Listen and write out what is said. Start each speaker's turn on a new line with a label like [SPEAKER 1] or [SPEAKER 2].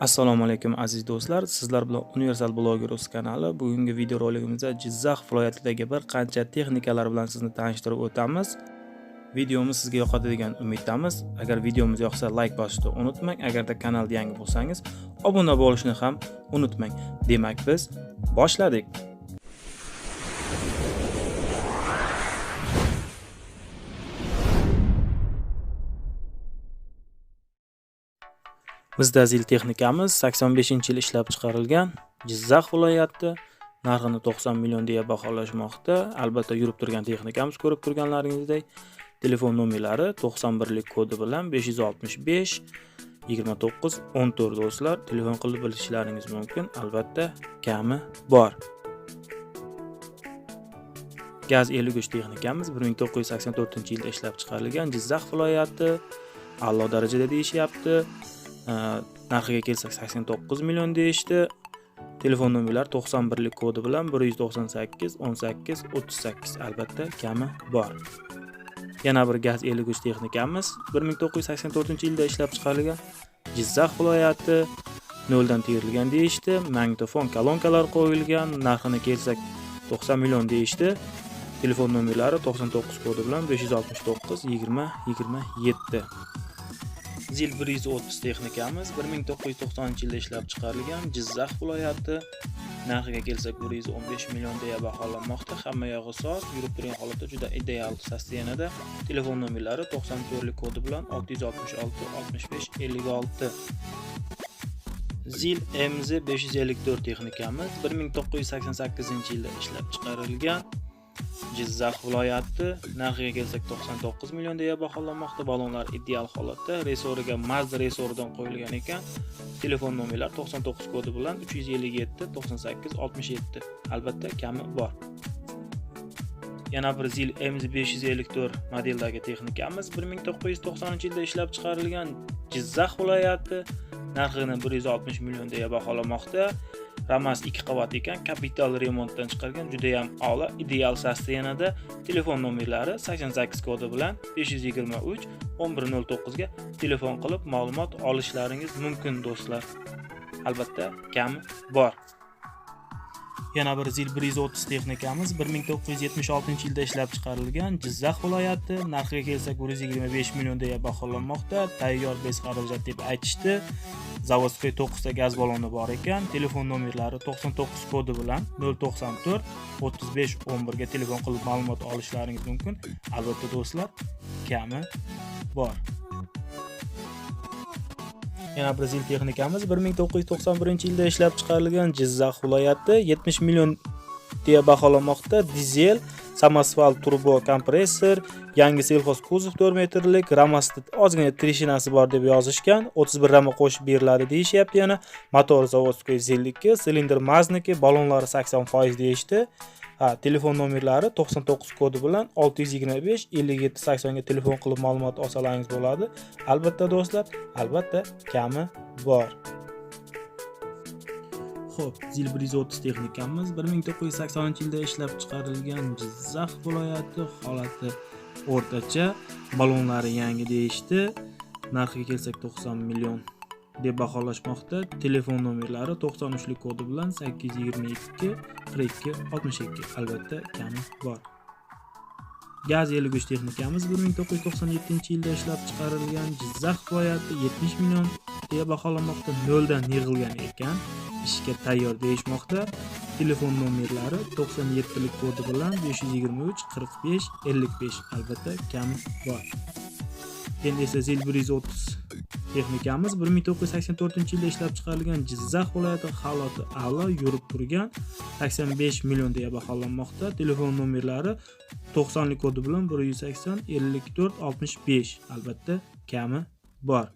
[SPEAKER 1] Assalomu alaykum aziz do'stlar. Sizlar bilan Universal Blogger o'z kanali. Bugungi videorolikimizda Jizzax viloyatidagi bir qancha texnikalar bilan sizni tanishtirib o'tamiz. Videomiz sizga yoqadi degan umiddamiz. Agar videomiz yoqsa like bosishni unutmang. Agarda kanalga yangi bo'lsangiz, obuna bo'lishni ham unutmang. Demak, biz boshladik. Bizda zil texnikamiz 85-yil ishlab chiqarilgan. Jizzax viloyati narxini 90 million deya baholashmoqda. Albatta yurib turgan texnikamiz ko'rib turganlaringizdek telefon nomerlari 91 lik kodi bilan 565 29 14 do'stlar telefon qilib bilishlaringiz mumkin. Albatta kami bor. Gaz 53 texnikamiz 1984-yilda ishlab chiqarilgan. Jizzax viloyati a'lo darajada deyishyapti. Э, narxiga kelsak 89 million deyishdi. Telefon nomerlari 91 lik kodi bilan 198 18 38 albatta kami bor. Yana bir gaz 53 texnikamiz 1984 yilda ishlab chiqarilgan. Jizzax viloyati noldan terilgan deyishdi. Magnitofon kolonkalar qo'yilgan. Narxini kelsak 90 million deyishdi. Telefon nomerlari 99 kodi bilan 569 20 27 zil 130 texnikamiz 1990 yilda ishlab chiqarilgan jizzax viloyati. Narxiga kelsak 115 million deya baholanmoqda. Hamma yog'i soz. Yurib turgan holatda juda ideal sostenada telefon nomerlari 94 lik kodi bilan 666 65 56 zil mz 554 texnikamiz 1988 yilda ishlab chiqarilgan. Jizzax viloyati narxiga kelsak 99 million deya baholanmoqda. Balonlar ideal holatda, resoriga Mazda resoridan qo'yilgan ekan. Telefon nomerlar 99 kodi bilan 357 98 67. Albatta kami bor. Yana bir Zil MZ554 modeldagi texnikamiz 1990-yilda ishlab chiqarilgan Jizzax viloyati narxini 160 million deya baholamoqda. Ramas 2 qavat ekan, kapital remontdan chiqargan, juda ham a'lo, ideal sostenada Telefon nomerlari 88 kodi bilan 523 1109 ga telefon qilib ma'lumot olishlaringiz mumkin do'stlar. Albatta, kami bor. Yana bir Zil 130 texnikamiz 1976-yilda ishlab chiqarilgan Jizzax viloyati. Narxiga kelsak 125 million deya baholanmoqda. Tayyor bez xarajat deb aytishdi. Zavodskiy 9 ta gaz balloni bor ekan. Telefon nomerlari 99 kodi bilan 094 35 11 ga telefon qilib ma'lumot olishlaringiz mumkin. Albatta do'stlar kami bor. Yana bir zil texnikamiz 1991 yilda ishlab chiqarilgan jizzax viloyati 70 million deya baholanmoqda. Dizel samosval turbo kompressor yangi selxoz kuzov 4 metrlik ramasi ozgina treshinasi bor deb yozishgan 31 rama qo'shib beriladi deyishyapti yana. Motor zavodskiy zilniki silindr mazniki balonlari 80% deyishdi. Ha telefon nomerlari 99 kodi bilan 625 57 80 ga telefon qilib ma'lumot olsalaringiz bo'ladi. Albatta do'stlar albatta kami bor. Xo'p, zil 130 texnikamiz 1980 yilda ishlab chiqarilgan Jizzax viloyati holati o'rtacha balonlari yangi deyishdi. Narxiga kelsak 90 million deb baholashmoqda. Telefon nomerlari 93 lik kodi bilan 822 42 62 albatta kami bor. Gaz 53 texnikamiz 1997 yilda ishlab chiqarilgan Jizzax viloyati 70 million deya baholanmoqda. Noldan yig'ilgan ekan. Ishga tayyor deyishmoqda. Telefon nomerlari 97 lik kodi bilan 523 45 55 albatta kami bor. Endi esa zil 130 texnikamiz 1984 yilda ishlab chiqarilgan jizzax viloyati holati a'lo yurib turgan 85 million deya baholanmoqda. Telefon nomerlari 90 lik kodi bilan 180 54 65 albatta kami bor.